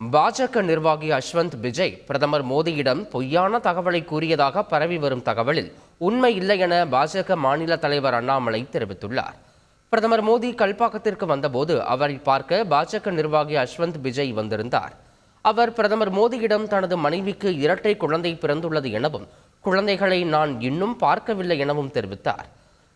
பாஜக நிர்வாகி அஸ்வந்த் விஜய் பிரதமர் மோடியிடம் பொய்யான தகவலை கூறியதாக பரவி வரும் தகவலில் உண்மை இல்லை என பாஜக மாநில தலைவர் அண்ணாமலை தெரிவித்துள்ளார். பிரதமர் மோடி கல்பாக்கத்திற்கு வந்தபோது அவரை பார்க்க பாஜக நிர்வாகி அஸ்வந்த் விஜய் வந்திருந்தார். அவர் பிரதமர் மோடியிடம் தனது மனைவிக்கு இரட்டை குழந்தை பிறந்துள்ளது எனவும் குழந்தைகளை நான் இன்னும் பார்க்கவில்லை எனவும் தெரிவித்தார்.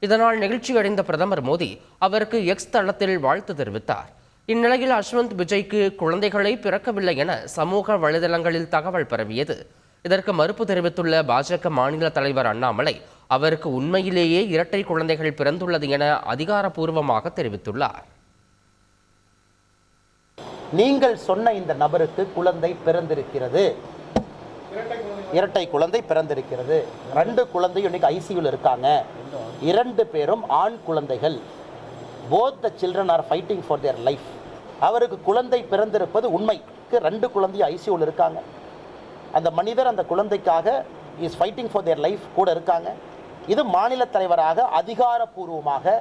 இதனால் நெகிழ்ச்சியடைந்த பிரதமர் மோடி அவருக்கு எக்ஸ் தளத்தில் வாழ்த்து தெரிவித்தார். இந்நிலையில் அஸ்வந்த் விஜய்க்கு குழந்தைகளை பிறக்கவில்லை என சமூக வலைதளங்களில் தகவல் பரவியது. இதற்கு மறுப்பு தெரிவித்துள்ள பாஜக மாநில தலைவர் அண்ணாமலை அவருக்கு உண்மையிலேயே இரட்டை குழந்தைகள் பிறந்துள்ளது என அதிகாரப்பூர்வமாக தெரிவித்துள்ளார். நீங்கள் சொன்ன இந்த நபருக்கு குழந்தை பிறந்திருக்கிறது. இரட்டை குழந்தை பிறந்திருக்கிறது. ரெண்டு குழந்தையும் இன்னைக்கு ஐசியூல இருக்காங்க. இரண்டு பேரும் ஆண் குழந்தைகள். Both the children are fighting for their life அவருக்கு குழந்தை பிறந்திருப்பது உண்மைக்கு ரெண்டு குழந்தையும் ஐசியூவில் இருக்காங்க. அந்த மனிதர் அந்த குழந்தைக்காக is fighting for their life கூட இருக்காங்க. இது மாநில தலைவராக அதிகாரப்பூர்வமாக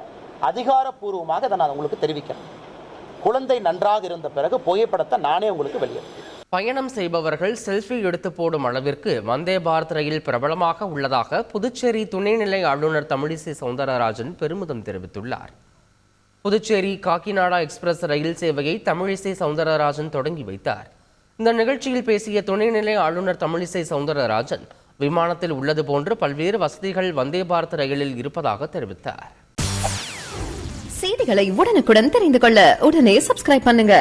அதிகாரப்பூர்வமாக இதை நான் உங்களுக்கு தெரிவிக்கிறேன். குழந்தை நன்றாக இருந்த பிறகு புகைப்படத்தை நானே உங்களுக்கு வெளியே பயணம் செய்பவர்கள் செல்ஃபி எடுத்து போடும் அளவிற்கு வந்தே பாரத் ரயில் பிரபலமாக உள்ளதாக புதுச்சேரி துணைநிலை ஆளுநர் தமிழிசை சவுந்தரராஜன் பெருமிதம் தெரிவித்துள்ளார். புதுச்சேரி காக்கிநாடா எக்ஸ்பிரஸ் ரயில் சேவையை தமிழிசை சவுந்தரராஜன் தொடங்கி வைத்தார். இந்த நிகழ்ச்சியில் பேசிய துணைநிலை ஆளுநர் தமிழிசை சவுந்தரராஜன் விமானத்தில் உள்ளது போன்று பல்வேறு வசதிகள் வந்தே பாரத் ரயிலில் இருப்பதாக தெரிவித்தார். செய்திகளை உடனுக்குடன் தெரிந்து கொள்ள உடனே சப்ஸ்கிரைப் பண்ணுங்க.